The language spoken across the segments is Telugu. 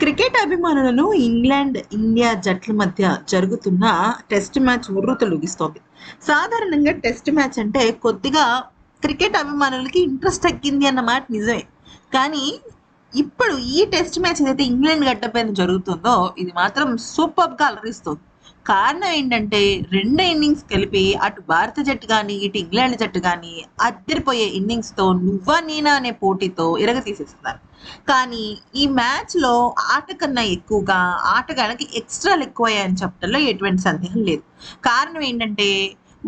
క్రికెట్ అభిమానులను ఇంగ్లాండ్ ఇండియా జట్ల మధ్య జరుగుతున్న టెస్ట్ మ్యాచ్ ఉర్రుతలుగిస్తోంది సాధారణంగా టెస్ట్ మ్యాచ్ అంటే కొద్దిగా క్రికెట్ అభిమానులకి ఇంట్రెస్ట్ తగ్గింది అన్న మాట నిజమే. కానీ ఇప్పుడు ఈ టెస్ట్ మ్యాచ్ ఏదైతే ఇంగ్లాండ్ గడ్డపైన జరుగుతుందో ఇది మాత్రం సూపర్గా అలరిస్తుంది. కారణం ఏంటంటే రెండు ఇన్నింగ్స్ కలిపి అటు భారత జట్టు కానీ ఇటు ఇంగ్లాండ్ జట్టు కానీ అద్దరిపోయే ఇన్నింగ్స్తో నువ్వా నేనా అనే పోటీతో ఇరగతీసేస్తున్నారు కానీ ఈ మ్యాచ్లో ఆట కన్నా ఎక్కువగా ఆటగాళ్ళకి ఎక్స్ట్రాలు ఎక్కువయ్యాయని చెప్పడంలో ఎటువంటి సందేహం లేదు. కారణం ఏంటంటే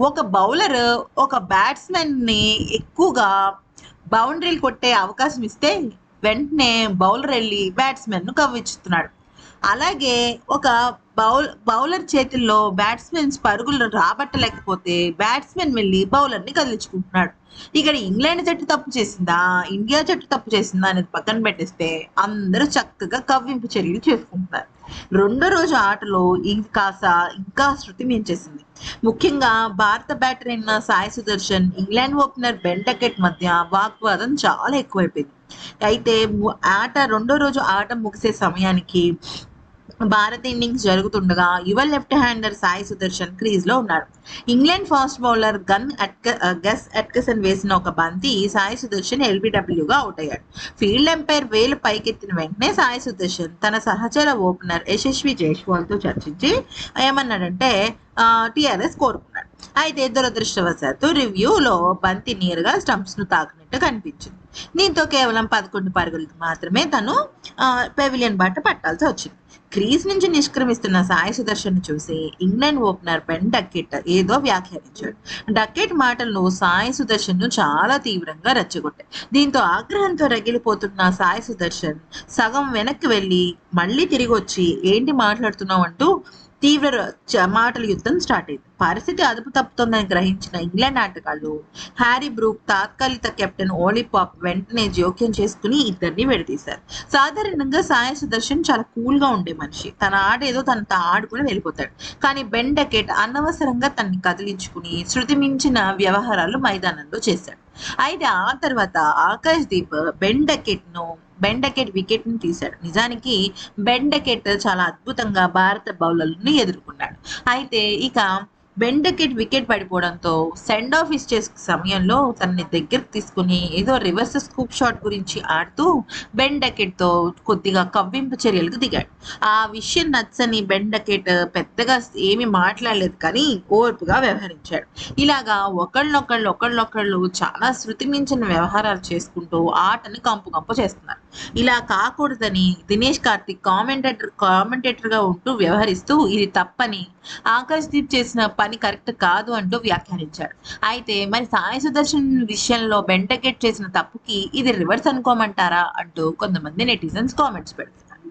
ఒక బౌలర్ ఒక బ్యాట్స్మెన్ని ఎక్కువగా బౌండరీలు కొట్టే అవకాశం ఇస్తే వెంటనే బౌలర్ వెళ్ళి బ్యాట్స్మెన్ను కవ్విస్తున్నాడు అలాగే ఒక బౌల్ బౌలర్ చేతుల్లో బ్యాట్స్మెన్స్ పరుగులు రాబట్టలేకపోతే బ్యాట్స్మెన్ వెళ్ళి బౌలర్ని కదిలించుకుంటున్నాడు. ఇక్కడ ఇంగ్లాండ్ జట్టు తప్పు చేసిందా? ఇండియా జట్టు తప్పు చేసిందా అనేది పక్కన పెట్టేస్తే అందరూ చక్కగా కవ్వింపు చర్యలు చేసుకుంటున్నారు. రెండో రోజు ఆటలో కాస్త ఇంకా శృతి మించేసింది. ముఖ్యంగా భారత బ్యాటర్ అయిన Sai Sudharsan England opener Ben మధ్య వాగ్వాదం చాలా ఎక్కువైపోయింది. అయితే ఆట రెండో రోజు ఆట ముగిసే సమయానికి భారత్ ఇన్నింగ్స్ జరుగుతుండగా యువ లెఫ్ట్ హ్యాండర్ సాయి సుదర్శన్ క్రీజ్లో ఉన్నాడు. ఇంగ్లాండ్ ఫాస్ట్ బౌలర్ గన్ అట్క గస్ అట్కసన్ వేసిన ఒక బంతి సాయి సుదర్శన్ ఎల్బిడబ్ల్యూగా అవుట్ అయ్యాడు ఫీల్డ్ ఎంపైర్ వేలు పైకెత్తిన వెంటనే సాయి సుదర్శన్ తన సహచర ఓపెనర్ యశస్వి జైస్వాల్తో చర్చించి ఏమన్నాడంటే టిఆర్ఎస్ కోరుకు అయితే దురదృష్టవశాత్తు రివ్యూలో బంతి నేరుగా స్టంప్స్ను తాకినట్టు కనిపించింది. దీంతో కేవలం పదకొండు పరుగులకు మాత్రమే తను పెవిలియన్ బాట పట్టాల్సి వచ్చింది. క్రీజ్ నుంచి నిష్క్రమిస్తున్న సాయి సుదర్శన్ చూసి ఇంగ్లాండ్ ఓపెనర్ బెన్ డక్కెట్ ఏదో వ్యాఖ్యానించాడు. డక్కెట్ మాటలను సాయి సుదర్శన్ను చాలా తీవ్రంగా రెచ్చగొట్టాయి. దీంతో ఆగ్రహంతో రగిలిపోతున్న సాయి సుదర్శన్ సగం వెనక్కి వెళ్ళి మళ్ళీ తిరిగి వచ్చి ఏంటి మాట్లాడుతున్నావు? అంటూ తీవ్ర మాటల యుద్ధం స్టార్ట్ అయింది. పరిస్థితి అదుపు తప్పుతోందని గ్రహించిన ఇంగ్లాండ్ ఆటగాళ్ళు హ్యారీ బ్రూక్ తాత్కాలిక కెప్టెన్ ఓలీపాప్ వెంటనే జోక్యం చేసుకుని ఇద్దరిని విడదీశారు. సాధారణంగా సాయి సుదర్శన్ చాలా కూల్గా ఉండే మనిషి. తన ఆట ఏదో తన ఆడుకుని వెళ్ళిపోతాడు. కానీ బెన్ డకెట్ అనవసరంగా తనని కదిలించుకుని శృతి మించిన వ్యవహారాలు మైదానంలో చేశాడు. అయితే ఆ తర్వాత ఆకాష్ దీప్ బెన్ను బెండకెట్ వికెట్ను తీశాడు. నిజానికి బెండకెట్ చాలా అద్భుతంగా భారత బౌలర్లను ఎదుర్కొన్నాడు. అయితే ఇక బెండకెట్ వికెట్ పడిపోవడంతో సెండ్ ఆఫ్ ఇచ్చే సమయంలో తనని దగ్గరకు తీసుకుని ఏదో రివర్స్ స్కూప్ షాట్ గురించి ఆడుతూ బెండకెట్తో తో కొద్దిగా కవ్వింపు చర్యలకు దిగాడు. ఆ విషయం నచ్చని బెండకెట్ డకెట్ పెద్దగా ఏమి మాట్లాడలేదు కానీ ఓర్పుగా వ్యవహరించాడు. ఇలాగా ఒకళ్ళొకళ్ళు ఒకళ్ళొకళ్ళు చాలా శృతి మించిన వ్యవహారాలు చేసుకుంటూ ఆటని కంపు కంపు చేస్తున్నారు. ఇలా కాకూడదని దినేష్ కార్తిక్ కామెంటేటర్ కామెంటేటర్గా ఉంటూ వ్యవహరిస్తూ ఇది తప్పని ఆకాష్ దీప్ చేసిన పని కరెక్ట్ కాదు అంటూ వ్యాఖ్యానించాడు. అయితే మరి సాయి సుదర్శన్ విషయంలో బెంటకెట్ చేసిన తప్పుకి ఇది రివర్స్ అనుకోమంటారా అంటూ కొంతమంది నెటిజన్స్ కామెంట్స్ పెడతారు